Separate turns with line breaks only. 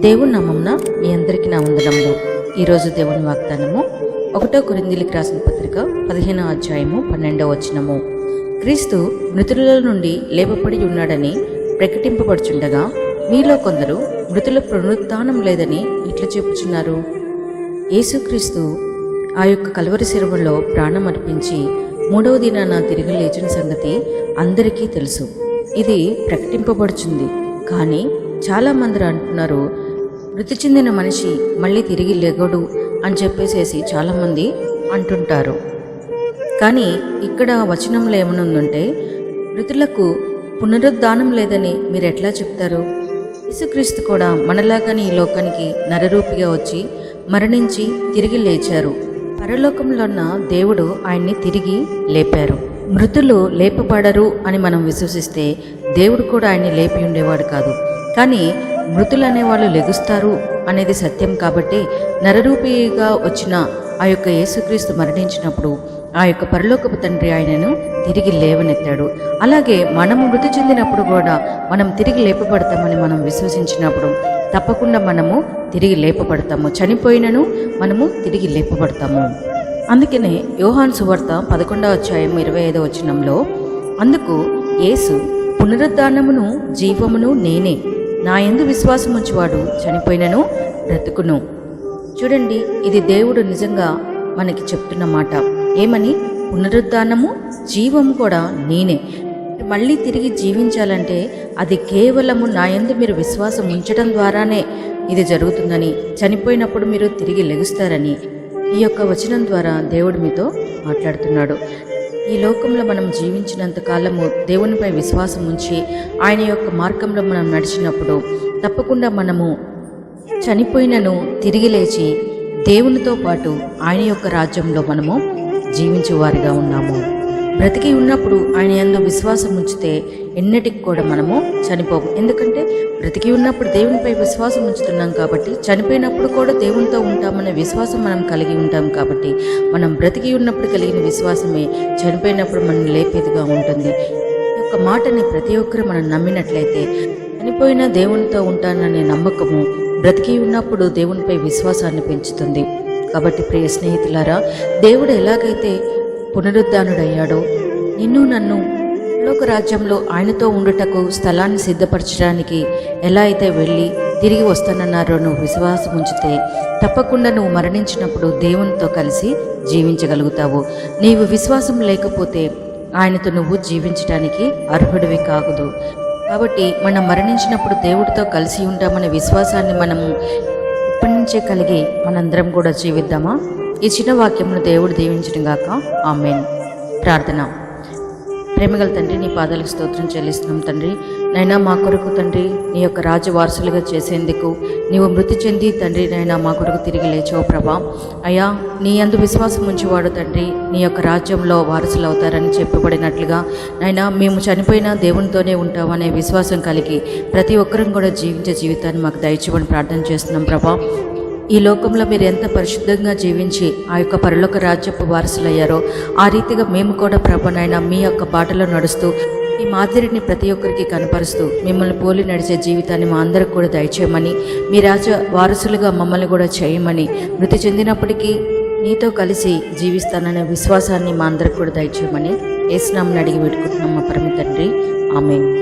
దేవుని నామంన మీ అందరికీ నా వందనములు. ఈరోజు దేవుని వాగ్దానము ఒకటో కొరిందిలికి రాసిన పత్రిక పదిహేనో అధ్యాయము పన్నెండవ వచనము. క్రీస్తు మృతుల నుండి లేపబడి ఉన్నాడని ప్రకటింపబడుచుండగా మీలో కొందరు మృతుల పునరుత్నం లేదని ఇట్లా చెప్పుచున్నారు? యేసుక్రీస్తు ఆ యొక్క కలవరి శిరవంలో ప్రాణం అర్పించి మూడవ దినాన తిరిగి లేచిన సంగతి అందరికీ తెలుసు. ఇది ప్రకటింపబడుచుంది. కానీ చాలామంది అంటున్నారు మృతి చెందిన మనిషి మళ్ళీ తిరిగి లెగడు అని చెప్పేసేసి చాలామంది అంటుంటారు. కానీ ఇక్కడ వచనంలో ఏమనుందంటే మృతులకు పునరుద్ధానం లేదని మీరు ఎట్లా చెప్తారు? యేసుక్రీస్తు కూడా మనలాగానే ఈ లోకానికి నరరూపిగా వచ్చి మరణించి తిరిగి లేచారు. పరలోకంలో ఉన్న దేవుడు ఆయన్ని తిరిగి లేపారు. మృతులు లేపబడరు అని మనం విశ్వసిస్తే దేవుడు కూడా ఆయన్ని లేపి ఉండేవాడు కాదు. కానీ మృతులు అనేవాళ్ళు లెగుస్తారు అనేది సత్యం కాబట్టి నరరూపిగా వచ్చిన ఆ యొక్క యేసుక్రీస్తు మరణించినప్పుడు ఆ యొక్క పరలోకపు తండ్రి ఆయనను తిరిగి లేవనెత్తాడు. అలాగే మనము మృతి చెందినప్పుడు కూడా మనం తిరిగి లేపబడతామని మనం విశ్వసించినప్పుడు తప్పకుండా మనము తిరిగి లేపబడతాము. చనిపోయినను మనము తిరిగి లేపబడతాము. అందుకనే యోహాన్ సువార్త పదకొండవ అధ్యాయం ఇరవై ఐదవ వచనంలో అందుకు యేసు పునరుద్ధానమును జీవమును నేనే నా ఎందు విశ్వాసం ఉంచువాడు చనిపోయినను బ్రతుకును. చూడండి ఇది దేవుడు నిజంగా మనకి చెప్తున్న మాట. ఏమని? పునరుద్ధానము జీవము కూడా నేనే. మళ్ళీ తిరిగి జీవించాలంటే అది కేవలము నా యందు మీరు విశ్వాసం ఉంచడం ద్వారానే ఇది జరుగుతుందని చనిపోయినప్పుడు మీరు తిరిగి లెగుస్తారని ఈ యొక్క వచనం ద్వారా దేవుడు మీతో మాట్లాడుతున్నాడు. ఈ లోకంలో మనం జీవించినంత కాలము దేవునిపై విశ్వాసం ఉంచి ఆయన యొక్క మార్గంలో మనం నడిచినప్పుడు తప్పకుండా మనము చనిపోయినను తిరిగి లేచి దేవునితో పాటు ఆయన యొక్క రాజ్యంలో మనము జీవించేవారిగా ఉన్నాము. బ్రతికి ఉన్నప్పుడు ఆయన ఎందు విశ్వాసం ఉంచితే ఎన్నటికి కూడా మనము చనిపోము. ఎందుకంటే బ్రతికి ఉన్నప్పుడు దేవునిపై విశ్వాసం ఉంచుతున్నాం కాబట్టి చనిపోయినప్పుడు కూడా దేవునితో ఉంటామనే విశ్వాసం మనం కలిగి ఉంటాం కాబట్టి మనం బ్రతికి ఉన్నప్పుడు కలిగిన విశ్వాసమే చనిపోయినప్పుడు మనం లేపేదిగా ఉంటుంది. ఒక యొక్క మాటని ప్రతి ఒక్కరు మనం నమ్మినట్లయితే చనిపోయిన దేవునితో ఉంటాననే నమ్మకము బ్రతికి ఉన్నప్పుడు దేవునిపై విశ్వాసాన్ని పెంచుతుంది. కాబట్టి ప్రియ స్నేహితులారా దేవుడు ఎలాగైతే పునరుద్ధానుడయ్యాడో. నిన్ను నన్ను లోక రాజ్యంలో ఆయనతో ఉండుటకు స్థలాన్ని సిద్ధపరచడానికి ఎలా అయితే వెళ్ళి తిరిగి వస్తానన్నారో నువ్వు విశ్వాసం ఉంచితే తప్పకుండా నువ్వు మరణించినప్పుడు దేవునితో కలిసి జీవించగలుగుతావు. నీవు విశ్వాసం లేకపోతే ఆయనతో నువ్వు జీవించడానికి అర్హుడివి కాగదు కాబట్టి మనం మరణించినప్పుడు దేవుడితో కలిసి ఉంటామనే విశ్వాసాన్ని మనము ఇప్పటి నుంచే కలిగి మనందరం కూడా జీవిద్దామా? ఈ చిన్న వాక్యమును దేవుడు దీవించడం గాక. ఆమెన్. ప్రార్థన. ప్రేమగల తండ్రి నీ పాదాలకు స్తోత్రం చెల్లిస్తున్నాం తండ్రి. నైనా మా కొరకు తండ్రి నీ యొక్క రాజు వారసులుగా చేసేందుకు నీవు మృతి చెంది తండ్రి నైనా మా కొరకు తిరిగి లేచావు ప్రభా. అయ్యా నీ అందు విశ్వాసం ఉంచేవాడు తండ్రి నీ యొక్క రాజ్యంలో వారసులు అవుతారని చెప్పబడినట్లుగా నైనా మేము చనిపోయినా దేవునితోనే ఉంటామనే విశ్వాసం కలిగి ప్రతి ఒక్కరం కూడా జీవించే జీవితాన్ని మాకు దయచేయమని ప్రార్థన చేస్తున్నాం ప్రభా. ఈ లోకంలో మీరు ఎంత పరిశుద్ధంగా జీవించి ఆ యొక్క పరలోక రాజ్యపు వారసులయ్యారో ఆ రీతిగా మేము కూడా ప్రభనైనా మీ యొక్క బాటలో నడుస్తూ ఈ మాదిరిని ప్రతి ఒక్కరికి కనపరుస్తూ మిమ్మల్ని పోలి నడిచే జీవితాన్ని మా అందరికి కూడా దయచేయమని మీ రాజ వారసులుగా మమ్మల్ని కూడా చేయమని మృతి చెందినప్పటికీ నీతో కలిసి జీవిస్తాననే విశ్వాసాన్ని మా అందరికి కూడా దయచేయమని ఏసునామని అడిగి పెట్టుకుంటున్నాం మా పరమ తండ్రి. ఆమెను.